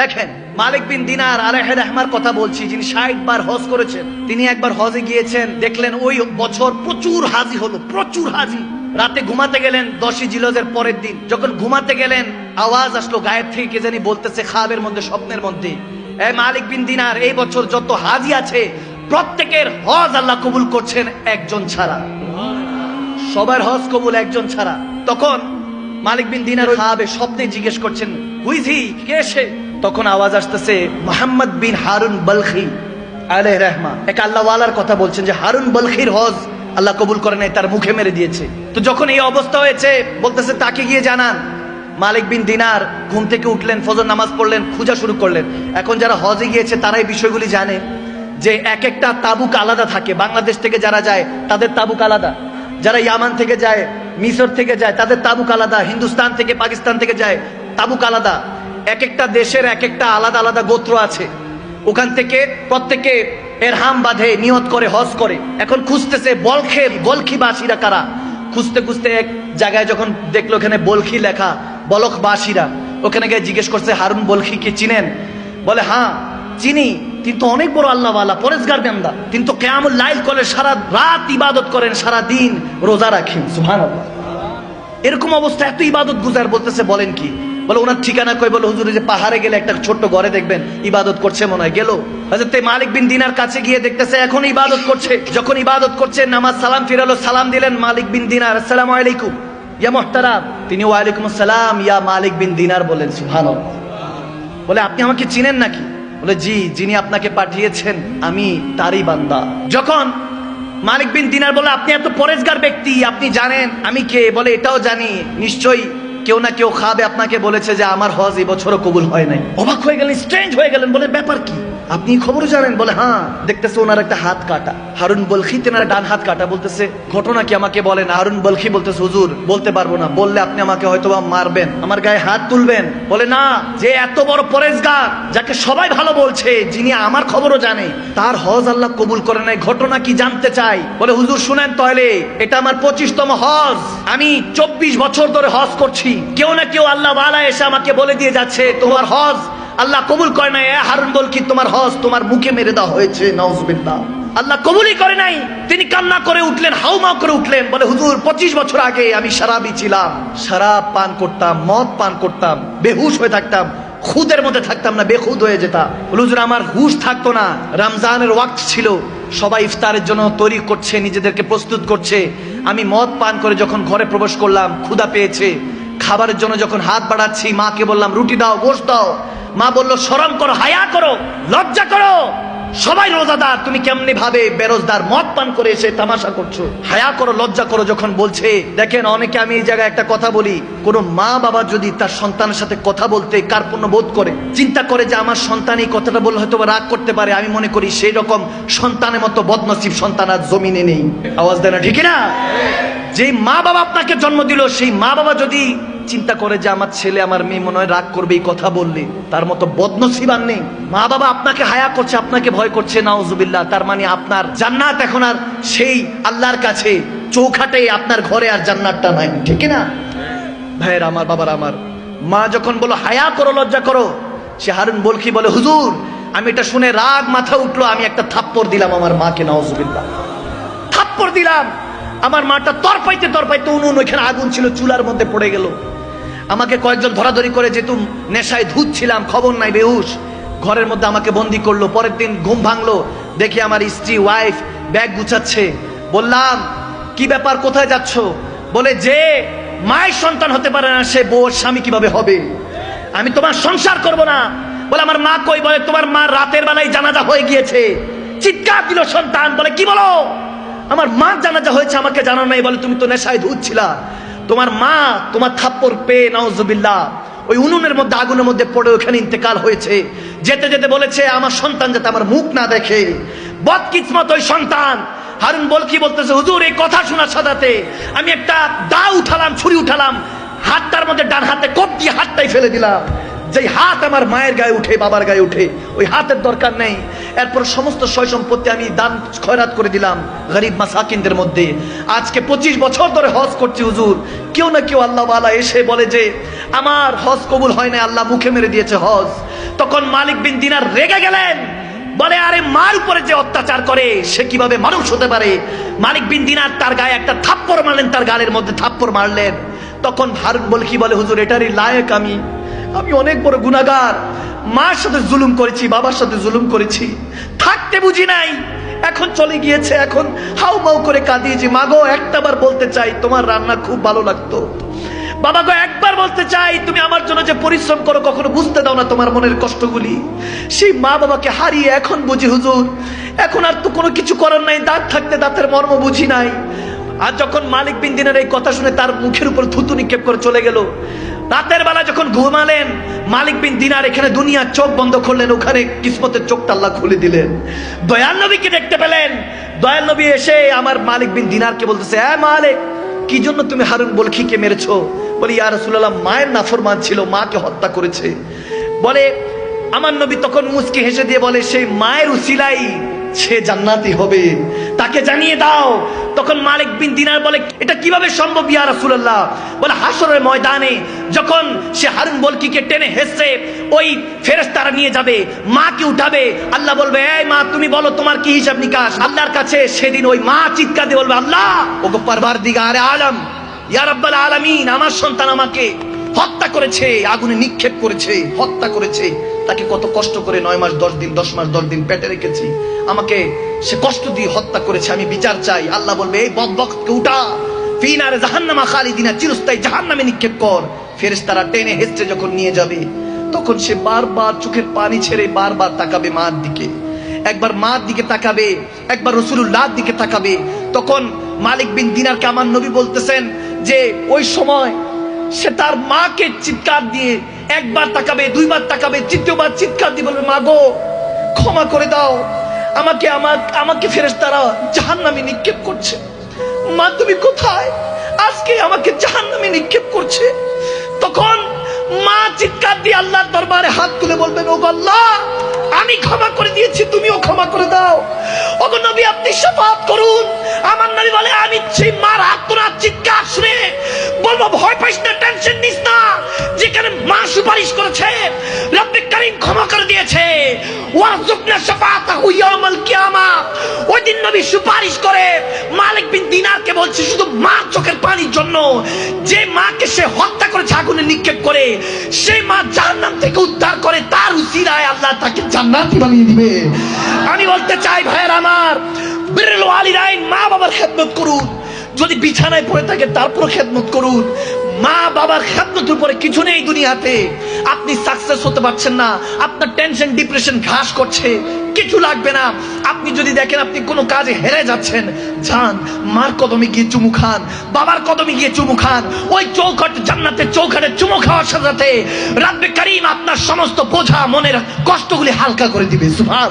দেখেন, মালিক বিন দিনার আলেহে রহমার কথা বলছি, যিনি ষাট বার হজ করেছেন, তিনি একবার হজে গিয়েছেন, দেখলেন ওই বছর প্রচুর হাজি হলো, প্রচুর হাজি। রাতে ঘুমাতে গেলেন দশই জিলজের পরের দিন। যখন ঘুমাতে গেলেন, আওয়াজ আসলো গায়েব থেকে কে জানি বলতেছে খাবের মধ্যে, স্বপ্নের মধ্যে। এ মালিক বিন দিনার, এই বছর যত হাজি আছে, প্রত্যেকের হজ আল্লাহ কবুল করছেন একজন ছাড়া। সবার হজ কবুল একজন ছাড়া। তখন মালিক বিন দিনার সাহাবে স্বপ্নে জিজ্ঞেস করছেন, হুইজি, কে সে? তখন আওয়াজ আসতেছে, মোহাম্মদ বিন হারুন বলখি। আলহ রহমা। এক আল্লাহওয়ালার কথা বলছেন যে, হারুন বলখির হজ আল্লাহ কবুল করে নাই, তার মুখে মেরে দিয়েছে। তো যখন এই অবস্থা হয়েছে, বলতেছে, তাকে গিয়ে জানান। মালিক বিন দিনার ঘুম থেকে উঠলেন, ফজর নামাজ পড়লেন, খোঁজা শুরু করলেন। এখন যারা হজে গিয়েছে তারা এই বিষয়গুলি জানে যে, এক একটা তাবুক আলাদা থাকে। বাংলাদেশ থেকে যারা যায়, তাদের তাবুক আলাদা। যারা ইয়ামান থেকে যায় মিশর থেকে যায়, তাদের তাবুক আলাদা। হিন্দুস্তান থেকে, পাকিস্তান থেকে যায়, তাবুক আলাদা। এক একটা দেশের এক একটা আলাদা আলাদা গোত্র আছে। ওখান থেকে প্রত্যেকে এরহাম বাঁধে, নিয়ত করে, হজ করে। এখন খুঁজতেছে বলখে বলখিবাসীরা কারা? খুঁজতে খুঁজতে এক জায়গায় যখন দেখল ওখানে বলখি লেখা, বলখবাসীরা। ওখানে গিয়ে জিজ্ঞেস করছে, হারুন বলখিকে চিনেন? বলে হ্যাঁ চিনি। কিন্তু অনেক বড় আল্লাহওয়ালা, পরেশগার বেন্দা কিন্তু কেমন লাইল করে সারা রাত ইবাদত করেন সারা দিন রোজা রাখেন। সুহান এরকম অবস্থা, এত ইবাদত গুজার বলতেছে, বলেন কি? বলে, ওনার ঠিকানা কই? বলে, হুজুরে যে পাহাড়ে গেলে একটা ছোট্ট ঘরে দেখবেন, ইবাদত করছে মনে হয়। গেল। হযরত মালিক বিন দিনার কাছে গিয়ে দেখতেছে, এখন ইবাদত করছে। যখন ইবাদত করছে, নামাজ সালাম ফিরালো, সালাম দিলেন মালিক বিন দিনার, আসসালামু আলাইকুম, ইয়া মুহতারাম। তিনি ওয়ালাইকুম আসসালাম, ইয়া মালিক বিন দিনার বলেন সুবহানাল্লাহ। বলে, আপনি আমাকে চিনেন নাকি? বলে, জি, যিনি আপনাকে পাঠিয়েছেন, আমি তারই বান্দা। যখন মালিক বিন দিনার বলে, আপনি এত পরেশগার ব্যক্তি, আপনি জানেন, আমি কে? বলে, এটাও জানি, নিশ্চয়ই কেউ না কেউ খাবে আপনাকে বলেছে যে আমার হজ এবছরও কবুল হয় নাই। অবাক হয়ে গেলেন স্ট্রেঞ্জ হয়ে গেলেন বলে ব্যাপার কি? আপনি খবর জানেন, বলে হ্যাঁ দেখতেছে ওনার একটা হাত কাটা। হারুন বলখি, তেনার ডান হাত কাটা, বলতেছে, ঘটনা কি আমাকে বলেন? হারুন বলখি বলতেছে, হুজুর, বলতে পারব না। বললে, আপনি আমাকে হয়তো মারবেন, আমার গায়ে হাত তুলবেন। বলে, না, যে এত বড় পরেশগার যাকে সবাই ভালো বলছে, যিনি আমার খবরও জানে, তার হজ আল্লাহ কবুল করে নাই ঘটনা কি জানতে চাই? বলে, হুজুর, শুনেন তাহলে, এটা আমার পঁচিশতম হজ, আমি চব্বিশ বছর ধরে হজ করছি। কেউ না কেউ আল্লাহ বালা এসে আমাকে বলে দিয়ে যাচ্ছে, তোমার হজ আল্লাহ কবুল করে নাই হারুন, বল কি তোমার হজ তোমার মুখে মেরে দেওয়া হয়েছে? নওজবিল্লাহ আল্লাহ কবুলই করে নাই। তিনি কান্না করে উঠলেন হাউমা করে উঠলেন, বলে, হুজুর, পঁচিশ বছর আগে আমি সারাবি ছিলাম। শরাব পান করতাম, মদ পান করতাম, বেহুশ হয়ে থাকতাম, খুদের মধ্যে থাকতাম না, বেখুদ হয়ে যেতাম। হুজুর, আমার হুশ থাকতো না। রমজানের ওয়াক্ত ছিল, সবাই ইফতারের জন্য তৈরি করছে, নিজেদেরকে প্রস্তুত করছে। আমি মদ পান করে যখন ঘরে প্রবেশ করলাম, ক্ষুধা পেয়েছে। খাবারের জন্য যখন হাত বাড়াচ্ছি, মাকে বললাম, রুটি দাও, গোশ দাও। মা বলল, শরম করো, হায়া করো, লজ্জা করো। সবাই রোজাদার, তুমি কেমনি ভাবে বেরোজদার, মদ পান করে এসে তামাশা করছ? হায়া করো, লজ্জা করো যখন বলছে, দেখেন, অনেকে আমি এই জায়গায় একটা কথা বলি, কোন মা বাবা যদি তার সন্তানের সাথে কথা বলতে কার্পণ্য বোধ করে, চিন্তা করে যে আমার সন্তান এই কথাটা বললে হয়তো রাগ করতে পারে, আমি মনে করি সেই রকম সন্তানের মতো বদনসিব সন্তান আর জমিনে নেই। আওয়াজ দেয় না, ঠিক না যেই মা বাবা আপনাকে জন্ম দিল, সেই মা বাবা যদি চিন্তা করে যে আমার ছেলে, আমার মেয়ে মনে হয় রাগ করবে এই কথা বললে, তার মতো বদনসিব আর নেই। মা বাবা আপনাকে হায়া করছে, আপনাকে ভয় করছে, নাউজুবিল্লাহ, তার মানে আপনার জান্নাত এখন আর সেই আল্লাহর কাছে চৌখাটে আপনার ঘরে আর জান্নাতটা নাই, ঠিক না? ভাইয়ের আমার, বাবার আমার, মা যখন বলো, হায়া করো, লজ্জা করো, সে হারুন বলকি বলে, হুজুর, আমি এটা শুনে রাগ মাথা উঠল, আমি একটা থাপ্পড় দিলাম আমার মাকে, নাউজুবিল্লাহ। থাপ্পড় দিলাম। আমার মাটা তরপাইতে তরপাইতে উনুন, ওইখানে আগুন ছিল, চুলার মধ্যে পড়ে গেল। আমাকে কয়েকজন ধরাধরি করে যেহেতু নেশায় ধুত ছিলাম, খবর নাই, বেহুশ। ঘরের মধ্যে আমাকে বন্দি করল, পরের দিন ঘুম ভাঙলো। দেখি আমার স্ত্রী ওয়াইফ ব্যাগ গুছাচ্ছে। বললাম, কি ব্যাপার, কোথায় যাচ্ছ? বলে, যে মায়ের সন্তান হতে পারে না, সে বউর স্বামী কীভাবে হবে? আমি তোমার সংসার করব না। বলে, আমার মা কই? বলে, তোমার মা রাতের বেলায় জানাজা হয়ে গিয়েছে। চিৎকার দিল সন্তান। বলে, কি বলো? আমার মা জানাজা হয়েছে, আমাকে জানানো নাই বলে তুমি তো নেশায় ধুচ্ছিলা তোমার মা তোমার থাপ্পড় পেয়ে, নাউজুবিল্লাহ, ওই উনুনের মধ্যে, আগুনের মধ্যে পড়ে ওখানে ইন্তেকাল হয়েছে। যেতে যেতে বলেছে, আমার সন্তান যাতে আমার মুখ না দেখে। বদকিসমত ওই সন্তান। হারুন বল কি বলতেছে, হুজুর, এই কথা শোনার সাদাতে। আমি একটা দা উঠালাম, ছুরি উঠালাম, হাতটার মধ্যে ডান হাতে কোপ দিয়ে হাতটাই ফেলে দিলাম। যেই হাত আমার মায়ের গায়ে উঠে, বাবার গায়ে উঠে, ওই হাতের দরকার নেই। এরপর সমস্ত সয় সম্পত্তি আমি দান খয়রাত করে দিলাম গরিব মাসাকিনদের মধ্যে। আজকে পঁচিশ বছর ধরে হজ করছি হুজুর। কেউ না কেউ আল্লাহ ওয়ালা এসে বলে যে, আমার হজ কবুল হয় না আল্লাহ মুখে মেরে দিয়েছে হজ। তখন মালিক বিন দিনার রেগে গেলেন। বলে, আরে, মার উপরে যে অত্যাচার করে, সে কীভাবে মানুষ হতে পারে? মালিক বিন দিনার তার গায়ে একটা থাপ্পড় মারলেন, তার গালের মধ্যে থাপ্পড় মারলেন। তখন হারুন বলে কি বলে, হুজুর, এটারই লায়ক আমি। আমি অনেক বড় গুনাগার মার সাথে জুলুম করেছি, বাবার সাথে জুলুম করেছি। থাকতে বুঝি নাই। এখন চলে গিয়েছে, এখন হাউ মাউ করে কাঁদিয়েছি। মা মাগো একটাবার বলতে চাই, তোমার রান্না খুব ভালো লাগতো। বাবা গো, একবার বলতে চাই, তুমি আমার জন্য যে পরিশ্রম করো, কখনো বুঝতে দাও না তোমার মনের কষ্টগুলি। সেই মা বাবাকে হারিয়ে এখন বুঝি, হুজুর, এখন আর তো কোনো কিছু করার নাই, দাঁত থাকতে দাঁতের মর্ম বুঝি নাই। আর যখন মালিক বিন দিনের এই কথা শুনে তার মুখের উপর থুতু নিক্ষেপ করে চলে গেল রাতের বেলা যখন ঘুমালেন, মালিক বিন দিনার এখানে দুনিয়ার চোখ বন্ধ করলেন, ওখানে কিসমতের চোখটা আল্লাহ খুলে দিলেন। দয়াল নবীকে দেখতে পেলেন। দয়াল নবী এসে আমার মালিক বিন দিনারকে বলতেছে হ্যাঁ মালিক, কি জন্য তুমি হারুন বলখিকে মেরেছো? বলি, ইয়া রাসূলুল্লাহ, মায়ের নাফরমান ছিল, মাকে হত্যা করেছে। বলে, আমার নবী তখন মুচকি হেসে দিয়ে বলে, সেই মায়ের উসিলাই সে জান্নাতি হবে। তাকে জানিয়ে দাও, তখন মালিক বিন দিনার বলে, এটা কীভাবে সম্ভব ইয়া রাসূলুল্লাহ? বলে হাসরের ময়দানে যখন সে হারুন বলকিকে টেনে হেসে ওই ফেরেশতারা নিয়ে যাবে, মাকে উঠাবে। আল্লাহ বলবে, এই মা, তুমি বলো, তোমার কি হিসাব নিকাশ? আল্লাহর কাছে সেদিন ওই মা চিৎকার দিয়ে বলবে, আল্লাহ! ওগো পারবার আলম, ইয়া রাব্বাল আলামিন, আমার সন্তান আমাকে হত্যা করেছে, আগুনে নিক্ষেপ করেছে, হত্যা করেছে। তাকে কত কষ্ট করে নয় মাস, দশ দিন, দশ মাস, দশ দিন পেটে রেখেছি। আমাকে সে কষ্ট দিয়ে হত্যা করেছে, আমি বিচার চাই। আল্লাহ বলবে, এই বকবককে উঠা। ফিনারে জাহান্নামা খালিদিনা, চিরস্থায়ী জাহান্নামে নিক্ষেপ কর। ফেরেশতারা টেনে হেসে যখন নিয়ে যাবে, তখন সে বারবার চোখের পানি ছেড়ে বারবার তাকাবে মার দিকে। একবার মার দিকে তাকাবে, একবার রসুলুল্লাহর দিকে তাকাবে, তখন মালিক বিন দিনারকে আমার নবী বলতেছেন যে, ওই সময় সে তার মাকে চিৎকার দিয়ে একবার তাকাবে, দুইবার তাকাবে, তৃতীয়বার চিৎকার দিয়ে বলবে, মা গো, ক্ষমা করে দাও। আমাকে আমার আমাকে ফেরেস তারা জাহান নামে নিক্ষেপ করছে। মা, তুমি কোথায়? আজকে আমাকে জাহান নামে নিক্ষেপ করছে। তখন মা চিৎকার দিয়ে আল্লাহর দরবারে হাত তুলে বলবেন ও আল্লাহ আমি ক্ষমা করে দিয়েছি, তুমিও ক্ষমা করে দাও। ওগো নবী, আপনি শপথ করুন। আমার নবী বলে, আমি সেই মার আত্মনাথ চিৎকার শুনে বলব, ভয় পাইস না, টেনশন নিস না। যেখানে মা সুপারিশ করেছে, রব্বে কারিম ক্ষমা করে দিয়েছে। ওয়ারজুকনা শাফাতাহু ইয়াউমাল কিয়ামা ওই দিন নবী সুপারিশ করে, মালিক বিন দিনারকে বলছে, শুধু মা চোখের পানির জন্য, যে মাকে সে হত্যা করেছে আগুনে নিক্ষেপ করে সেই মা জাহান্নাম থেকে উদ্ধার করে, তার উসিলায় আল্লাহ তাকে জান্নাতি বানিয়ে দিবে। আমি বলতে চাই, ভাইয়ের আমার, বিরল ওয়ালিদাইন মা বাবার খেদমত করুন। যদি বিছানায় পড়ে থাকে তারপর খেদমত করুন। মা বাবার খেদমতের উপরে কিছু নেই দুনিয়াতে। আপনি সাকসেস হতে পারছেন না, আপনার টেনশন ডিপ্রেশন ঘাস করছে, কিছু লাগবে না। আপনি যদি দেখেন আপনি কোনো কাজে হেরে যাচ্ছেন, যান, মার কদমে গিয়ে চুমু খান, বাবার কদমে গিয়ে চুমু খান, ওই চৌখট জান্নাতের চৌখাটে চুমু খাওয়ার সাথে সাথে রাব্বে কারিম আপনার সমস্ত বোঝা, মনের কষ্টগুলি হালকা করে দিবে সুভান